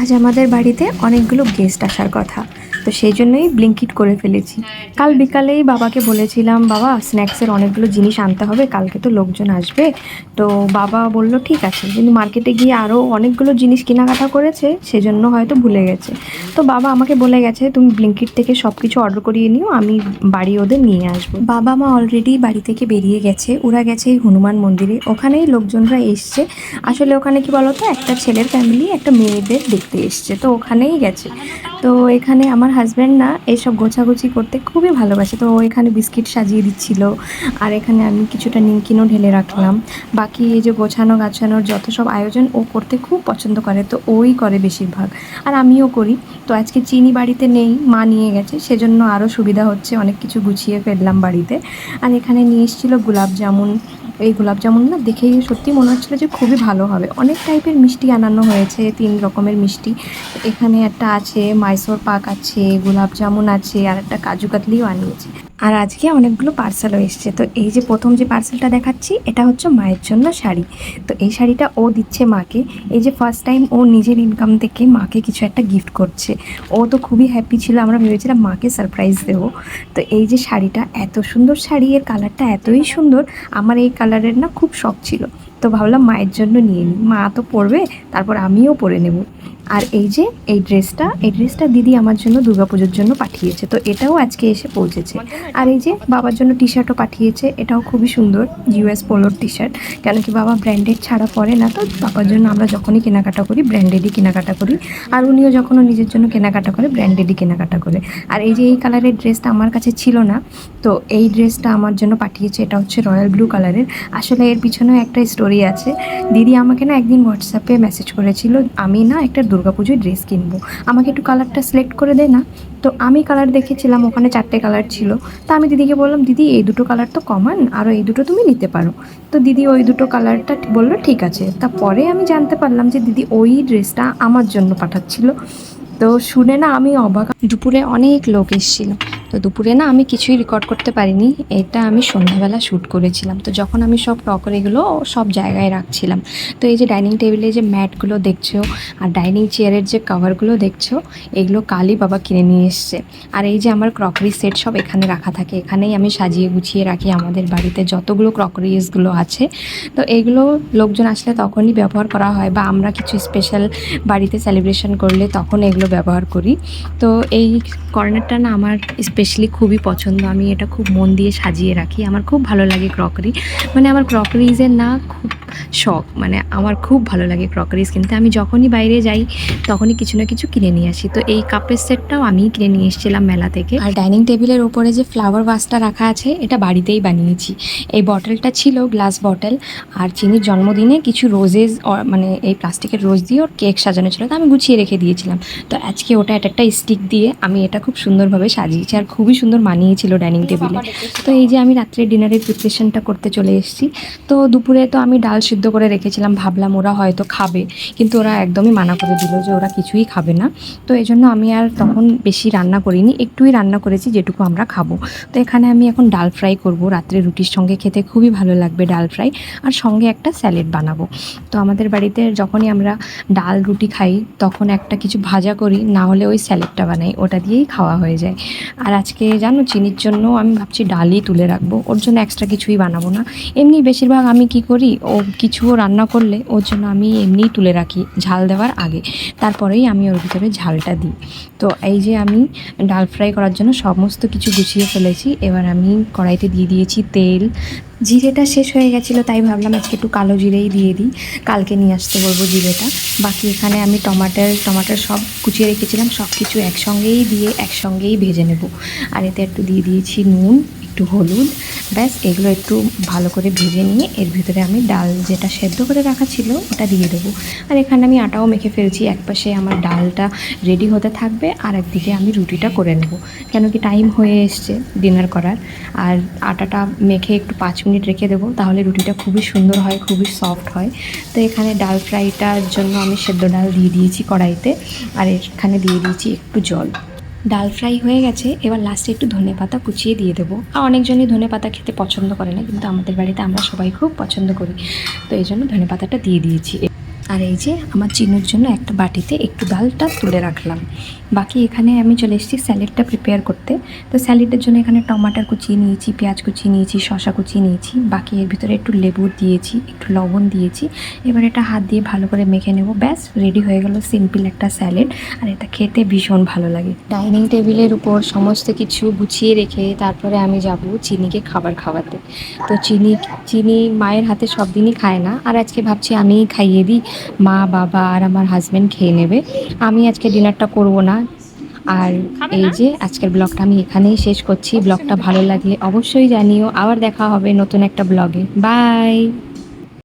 আজ আমাদের বাড়িতে অনেকগুলো গেস্ট আসার কথা। তো সেই জন্যই ব্লিঙ্কিট করে ফেলেছি। কাল বিকালেই বাবাকে বলেছিলাম, বাবা স্ন্যাক্সের অনেকগুলো জিনিস আনতে হবে, কালকে তো লোকজন আসবে। তো বাবা বলল, ঠিক আছে। কিন্তু মার্কেটে গিয়ে আরও অনেকগুলো জিনিস কেনাকাটা করেছে, সেজন্য হয়তো ভুলে গেছে। তো বাবা আমাকে বলে গেছে, তুমি ব্লিঙ্কিট থেকে সব কিছু অর্ডার করিয়ে নিও, আমি বাড়ি ওদের নিয়ে আসব। বাবা মা অলরেডি বাড়ি থেকে বেরিয়ে গেছে, ওরা গেছে এই হনুমান মন্দিরে। ওখানেই লোকজনরা এসছে। আসলে ওখানে কি বলতো, একটা ছেলের ফ্যামিলি একটা মেয়েদের দেখতে। এসছে, তো ওখানেই গেছে। তো এখানে আমার হাজব্যান্ড না এইসব গোছাগুছি করতে খুবই ভালোবাসে, তো ও এখানে বিস্কিট সাজিয়ে দিচ্ছিল। আর এখানে আমি কিছুটা নিমকিনও ঢেলে রাখলাম। বাকি এই যে গোছানো গাছানোর যত সব আয়োজন ও করতে খুব পছন্দ করে, তো ওই করে বেশিরভাগ। আর আমিও করি। তো আজকে চিনি বাড়িতে নেই, মা নিয়ে গেছে, সেজন্য আরও সুবিধা হচ্ছে, অনেক কিছু গুছিয়ে ফেললাম বাড়িতে। আর এখানে নিয়ে এসেছিল গোলাপ জামুন এই গোলাপ জামুন না দেখেই সত্যি মনে হচ্ছিল যে খুবই ভালো হবে। অনেক টাইপের মিষ্টি আনানো হয়েছে, তিন রকমের মিষ্টি। এখানে একটা আছে, মাইসোর পাক আছে, গোলাপ জামুন আছে, আর একটা কাজু কাতলিও আনিয়েছে। আর আজকে অনেকগুলো পার্সেলও এসছে। তো এই যে প্রথম যে পার্সেলটা দেখাচ্ছি, এটা হচ্ছে মায়ের জন্য শাড়ি। তো এই শাড়িটা ও দিচ্ছে মাকে। এই যে ফার্স্ট টাইম ও নিজের ইনকাম থেকে মাকে কিছু একটা গিফট করছে। ও তো খুবই হ্যাপি ছিল, আমরা ভেবেছিলাম মাকে সারপ্রাইজ দেবো। তো এই যে শাড়িটা, এত সুন্দর শাড়ি, এর কালারটা এতই সুন্দর, আমার এই কালারের না খুব শখ ছিল। তো ভাবলাম মায়ের জন্য নিয়ে নিই মা তো পরবে, তারপর আমিও পরে নেব। আর এই যে, এই ড্রেসটা এই ড্রেসটা দিদি আমার জন্য দুর্গাপুজোর জন্য পাঠিয়েছে। তো এটাও আজকে এসে পৌঁছেছে। আর এই যে, বাবার জন্য টি শার্টও পাঠিয়েছে। এটাও খুবই সুন্দর ইউএস পোলোর টি শার্ট কেন কি বাবা ব্র্যান্ডেড ছাড়া পরে না তো? বাবার জন্য আমরা যখনই কেনাকাটা করি ব্র্যান্ডেডই কেনাকাটা করি। আর উনিও যখনও নিজের জন্য কেনাকাটা করে ব্র্যান্ডেডই কেনাকাটা করে। আর এই যে, এই কালারের ড্রেসটা আমার কাছে ছিল না, তো এই ড্রেসটা আমার জন্য পাঠিয়েছে। এটা হচ্ছে রয়্যাল ব্লু কালারের আসলে এর পিছনেও একটা স্টোরি আছে। দিদি আমাকে না একদিন হোয়াটসঅ্যাপে মেসেজ করেছিল, আমি না একটা দুর্গাপুজোয় ড্রেস কিনবো। আমাকে একটু কালারটা সিলেক্ট করে দে না। তো আমি কালার দেখেছিলাম, ওখানে চারটে কালার ছিল। তা আমি দিদিকে বললাম, দিদি, এই দুটো কালার তো কমন আরও এই দুটো তুমি নিতে পারো। তো দিদি ওই দুটো কালারটা বলল, ঠিক আছে। তা পরে আমি জানতে পারলাম যে দিদি ওই ড্রেসটা আমার জন্য পাঠাচ্ছিল। তো শুনে না আমি অবাক দুপুরে অনেক লোক এসেছিল। তো দুপুরে না আমি কিছুই রেকর্ড করতে পারিনি। এটা আমি সন্ধ্যাবেলা শ্যুট করেছিলাম। তো যখন আমি সব ক্রকারিগুলো সব জায়গায় রাখছিলাম। তো এই যে ডাইনিং টেবিলে যে ম্যাটগুলো দেখছ আর ডাইনিং চেয়ারের যে কভারগুলো দেখছ, এগুলো কালই বাবা কিনে নিয়ে এসছে। আর এই যে আমার ক্রকারি সেট সব এখানে রাখা থাকে। এখানেই আমি সাজিয়ে গুছিয়ে রাখি আমাদের বাড়িতে যতগুলো ক্রকারিজগুলো আছে। তো এগুলো লোকজন আসলে তখনই ব্যবহার করা হয় বা আমরা কিছু স্পেশাল বাড়িতে সেলিব্রেশন করলে তখন এগুলো ব্যবহার করি। তো এই কর্নারটা না আমার স্পেশালি খুবই পছন্দ। আমি এটা খুব মন দিয়ে সাজিয়ে রাখি। আমার খুব ভালো লাগে ক্রকারি মানে আমার ক্রকারিজের না খুব শখ। মানে আমার খুব ভালো লাগে ক্রকারিজ কিনতে। আমি যখনই বাইরে যাই তখনই কিছু না কিছু কিনে নিয়ে আসি। তো এই কাপের সেটটাও আমি কিনে নিয়ে এসেছিলাম মেলা থেকে। আর ডাইনিং টেবিলের ওপরে যে ফ্লাওয়ার ভাসটা রাখা আছে এটা বাড়িতেই বানিয়েছি। এই বটলটা ছিল গ্লাস বটল আর চিনির জন্মদিনে কিছু রোজেস মানে এই প্লাস্টিকের রোজ দিয়ে ওর কেক সাজানো ছিল তো আমি গুছিয়ে রেখে দিয়েছিলাম। তো আজকে ওটা একটা একটা স্টিক দিয়ে আমি এটা খুব সুন্দরভাবে সাজিয়েছি আর খুবই সুন্দর মানিয়েছিল ডাইনিং টেবিলে তো এই যে আমি রাত্রে ডিনারের প্রিপারেশনটা করতে চলে এসেছি। তো দুপুরে তো আমি ডাল সিদ্ধ করে রেখেছিলাম, ভাবলাম ওরা হয়তো খাবে। কিন্তু ওরা একদমই মানা করে দিল যে ওরা কিছুই খাবে না। তো এই জন্য আমি আর তখন বেশি রান্না করিনি, একটুই রান্না করেছি যেটুকু আমরা খাব। তো এখানে আমি এখন ডাল ফ্রাই করব। রাত্রে রুটির সঙ্গে খেতে খুবই ভালো লাগবে ডাল ফ্রাই। আর সঙ্গে একটা স্যালেড বানাবো। তো আমাদের বাড়িতে যখনই আমরা ডাল, রুটি খাই, তখন একটা কিছু ভাজা করি, না হলে ওই স্যালেডটা বানাই। ওটা দিয়েই খাওয়া হয়ে যায়। আর আজকে জানো, চিনির জন্য আমি ভাবছি ডালই তুলে রাখব। ওর জন্য এক্সট্রা কিছুই বানাবো না। এমনি বেশিরভাগ আমি কি করি, ও কিছুও রান্না করলে ওর জন্য আমি এমনিই তুলে রাখি ঝাল দেওয়ার আগে। তারপরেই আমি ওর ভিতরে ঝালটা দিই। তো এই যে আমি ডাল ফ্রাই করার জন্য সমস্ত কিছু গুছিয়ে ফেলেছি, এবার আমি কড়াইতে দিয়ে দিয়েছি তেল। জিরেটা শেষ হয়ে গেছিল, তাই ভাবলাম আজকে একটু কালো জিরেই দিয়ে দিই। কালকে নিয়ে আসতে বলব জিরেটা। বাকি এখানে আমি টমাটার টমাটার সব কুচিয়ে রেখেছিলাম সব কিছু একসঙ্গেই দিয়ে একসঙ্গেই ভেজে নেব। আর এতে একটু দিয়ে দিয়েছি নুন। একটু হলুদ। ব্যাস, এগুলো একটু ভালো করে ভেজে নিয়ে এর ভিতরে আমি ডাল যেটা সেদ্ধ করে রাখা ছিল, ওটা দিয়ে দেবো। আর এখানে আমি আটাও মেখে ফেলছি, একপাশে আমার ডালটা রেডি হতে থাকবে, আর একদিকে আমি রুটিটা করে নেব। কেন কি টাইম হয়ে এসছে ডিনার করার। আর আটাটা মেখে একটু পাঁচ মিনিট রেখে দেবো, তাহলে রুটিটা খুবই সুন্দর হয়, খুবই সফট হয়। তো এখানে ডাল ফ্রাইটার জন্য আমি সেদ্ধ ডাল দিয়ে দিয়েছি কড়াইতে, আর এখানে দিয়ে দিয়েছি একটু জল। ডাল ফ্রাই হয়ে গেছে, এবার লাস্টে একটু ধনে পাতা কুচিয়ে দিয়ে দেবো। আর অনেকজনই ধনে পাতা খেতে পছন্দ করে না, কিন্তু আমাদের বাড়িতে আমরা সবাই খুব পছন্দ করি। তো এই জন্য ধনে পাতাটা দিয়ে দিয়েছি। আর এই যে আমার চিনুর জন্য একটা বাটিতে একটু ডালটা তুলে রাখলাম। বাকি এখানে আমি চলে এসেছি স্যালাডটা প্রিপেয়ার করতে। তো স্যালাডের জন্য এখানে টমাটার কুচি নিয়েছি, পেঁয়াজ কুচি নিয়েছি শশা কুচি নিয়েছি। বাকি এর ভিতরে একটু লেবু দিয়েছি, একটু লবণ দিয়েছি। এবার এটা হাত দিয়ে ভালো করে মেখে নেব। ব্যাস রেডি হয়ে গেল সিম্পল একটা স্যালাড। আর এটা খেতে ভীষণ ভালো লাগে। ডাইনিং টেবিলের উপর সমস্ত কিছু গুছিয়ে রেখে তারপরে আমি যাব চিনিকে খাবার খাওয়াতে। তো চিনি চিনি মায়ের হাতে সব দিনই খায় না। আর আজকে ভাবছি আমিই খাইয়ে দিই। মা বাবা আর আমার হাজব্যান্ড খেয়ে নেবে। আমি আজকে ডিনারটা করব না। আর এই যে আজকের ব্লগটা আমি এখানেই শেষ করছি। ব্লগটা ভালো লাগলে অবশ্যই জানিও। আবার দেখা হবে নতুন একটা ব্লগে বাই